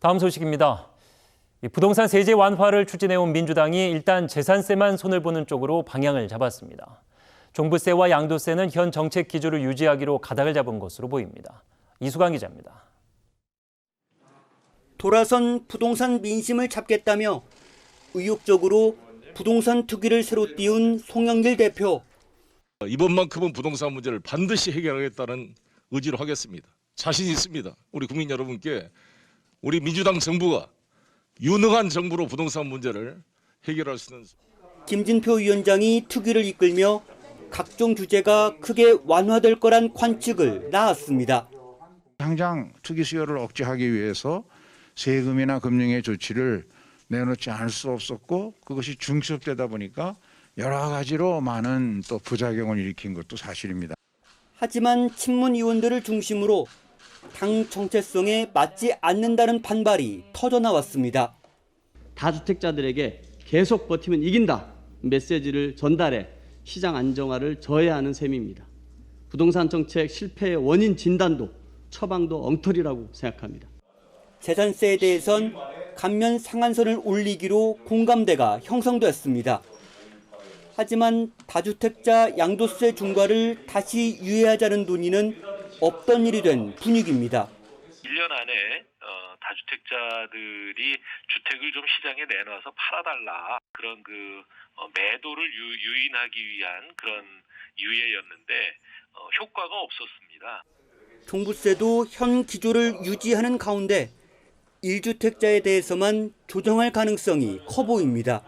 다음 소식입니다. 이 부동산 세제 완화를 추진해온 민주당이 일단 재산세만 손을 보는 쪽으로 방향을 잡았습니다. 종부세와 양도세는 현 정책 기조를 유지하기로 가닥을 잡은 것으로 보입니다. 이수강 기자입니다. 돌아선 부동산 민심을 잡겠다며 의욕적으로 부동산 투기를 새로 띄운 송영길 대표. 이번만큼은 부동산 문제를 반드시 해결하겠다는 의지로 하겠습니다. 자신 있습니다. 우리 국민 여러분께 우리 민주당 정부가 유능한 정부로 부동산 문제를 해결할 수 있는 김진표 위원장이 투기를 이끌며 각종 규제가 크게 완화될 거란 관측을 낳았습니다. 당장 투기 수요를 억제하기 위해서 세금이나 금융의 조치를 내놓지 않을 수 없었고 그것이 중첩되다 보니까 여러 가지로 많은 또 부작용을 일으킨 것도 사실입니다. 하지만 친문 의원들을 중심으로 당 정체성에 맞지 않는다는 반발이 터져 나왔습니다. 다주택자들에게 계속 버티면 이긴다 메시지를 전달해 시장 안정화를 저해하는 셈입니다. 부동산 정책 실패의 원인 진단도 처방도 엉터리라고 생각합니다. 재산세에 대해선 감면 상한선을 올리기로 공감대가 형성됐습니다. 하지만 다주택자 양도세 중과를 다시 유예하자는 논의는 없던 일이 된 분위기입니다. 1년 안에 어, 다주택자들이 주택을 좀 시장에 내놔서 팔아달라 그런 그 어, 매도를 유, 유인하기 위한 그런 유예였는데 어, 효과가 없었습니다. 종부세도 현 기조를 유지하는 가운데 1주택자에 대해서만 조정할 가능성이 커 보입니다.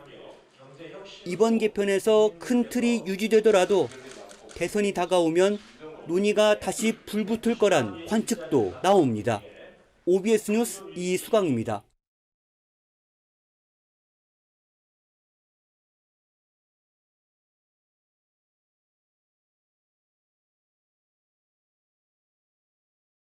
이번 개편에서 큰 틀이 유지되더라도 대선이 다가오면 논의가 다시 불붙을 거란 관측도 나옵니다. OBS 뉴스 이수강입니다.